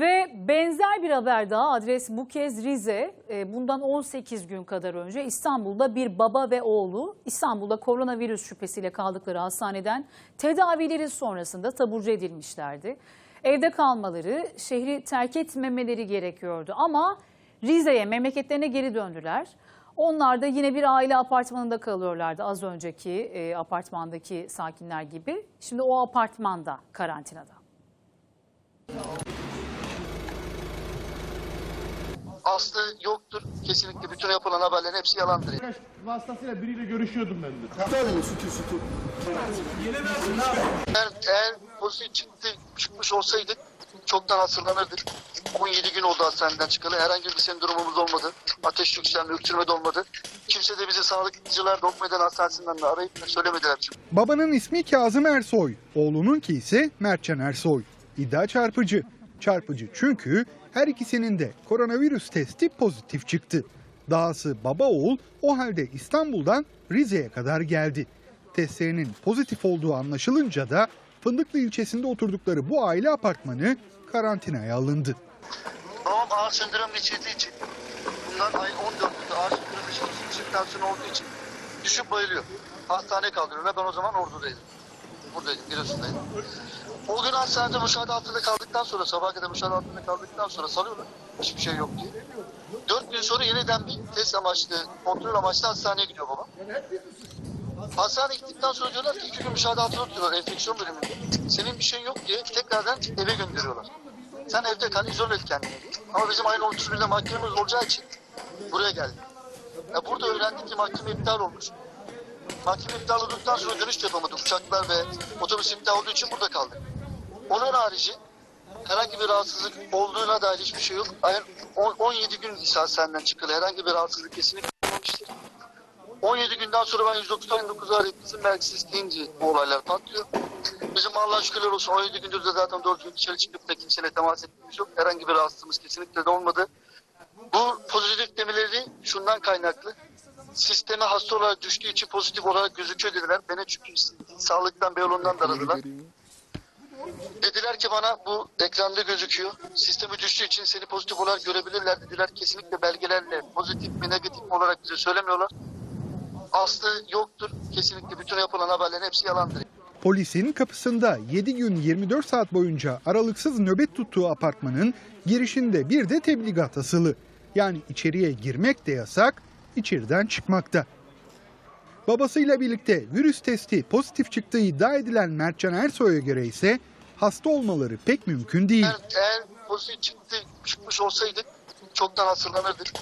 Ve benzer bir haber daha adres bu kez Rize. E, Bundan 18 gün kadar önce İstanbul'da bir baba ve oğlu İstanbul'da koronavirüs şüphesiyle kaldıkları hastaneden tedavileri sonrasında taburcu edilmişlerdi. Evde kalmaları, şehri terk etmemeleri gerekiyordu ama Rize'ye memleketlerine geri döndüler. Onlar da yine bir aile apartmanında kalıyorlardı az önceki e, apartmandaki sakinler gibi. Şimdi o apartmanda karantinada. Aslı yoktur. Kesinlikle bütün yapılan haberlerin hepsi yalandır. Arkadaş vasıtasıyla biriyle görüşüyordum ben de. Eğer, eğer pozitif çıktı, çıkmış olsaydık çoktan hatırlanırdık. 17 gün oldu hastaneden çıkalı. Herhangi bir sendromumuz olmadı. Ateş yükselme, öksürme de olmadı. Kimse de bizi sağlıkçılar dokmeden hastanesinden de arayıp da söylemediler. Babanın ismi Kazım Ersoy, oğlununki ise Mertcan Ersoy. İddia çarpıcı. Çarpıcı çünkü her ikisinin de koronavirüs testi pozitif çıktı. Dahası baba oğul o halde İstanbul'dan Rize'ye kadar geldi. Testlerinin pozitif olduğu anlaşılınca da Fındıklı ilçesinde oturdukları bu aile apartmanı karantinaya alındı. Babam ağır sendrom geçirdiği için bundan ay 14'ünde ağır sendrom geçirdiği için tansiyon olduğu için düşüp bayılıyor. Hastaneye kaldırıyorlar. Ben o zaman ordudaydım. Buradaydım, Giresun'daydım. O gün hastanede müşahede altında kaldıktan sonra, sabah kadar müşahede altında kaldıktan sonra salıyorlar. Hiçbir şey yok diye. Dört gün sonra yeniden bir test amaçlı, kontrol amaçlı hastaneye gidiyor baba. Hastaneye gittikten sonra diyorlar ki iki gün müşahede altında tutuyorlar enfeksiyon bölümünde. Senin bir şeyin yok diye tekrardan eve gönderiyorlar. Sen evde kal, izole et kendini. Ama bizim ayın 31'de mahkememiz olacağı için buraya geldik. Ya burada öğrendik ki mahkeme iptal olmuş. Mahkeme iptal olduktan sonra dönüş yapamadık. Uçaklar ve otobüs iptal olduğu için burada kaldık. Onun harici herhangi bir rahatsızlık olduğuna dair hiçbir şey yok. On- 17 gün senden çıkalı herhangi bir rahatsızlık kesinlikle olmamıştır. 17 günden sonra ben 199'u arayıp bizim merkez isteyince bu olaylar patlıyor. Bizim Allah şükürler olsun 17 gündür de zaten doğru düzgün dışarı çıkıp da kimseyle temas etmemiz yok. Herhangi bir rahatsızlığımız kesinlikle de olmadı. Bu pozitif demeleri şundan kaynaklı. Sisteme hasta olarak düştüğü için pozitif olarak gözüküyor dediler. Beni çünkü sağlıktan Beyoğlu'ndan da. Dediler ki bana bu ekranda gözüküyor. Sistemi düştüğü için seni pozitif olarak görebilirler dediler. Kesinlikle belgelerle pozitif mi negatif mi olarak bize söylemiyorlar. Aslı yoktur. Kesinlikle bütün yapılan haberlerin hepsi yalandır. Polisin kapısında 7 gün 24 saat boyunca aralıksız nöbet tuttuğu apartmanın girişinde bir de tebligat asılı. Yani içeriye girmek de yasak, içeriden çıkmak da. Babasıyla birlikte virüs testi pozitif çıktığı iddia edilen Mertcan Ersoy'a göre ise hasta olmaları pek mümkün değil. Eğer, eğer pozitif çıktı, çıkmış olsaydık çoktan hatırlanırdık.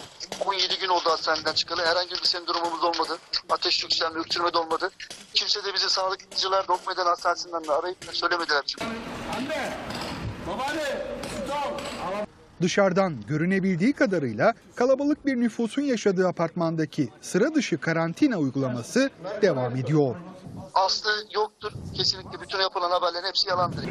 17 gün oldu hastaneden çıkalı. Herhangi bir sendromumuz olmadı. Ateş yükselme, öksürme de olmadı. Kimse de bizi sağlıkçılar dokmeden hastanesinden de arayıp da söylemediler. bizim. Anne! Babaanne! Stop! Dışarıdan görünebildiği kadarıyla kalabalık bir nüfusun yaşadığı apartmandaki sıra dışı karantina uygulaması devam ediyor. Aslı yoktur. Kesinlikle bütün yapılan haberlerin hepsi yalandır.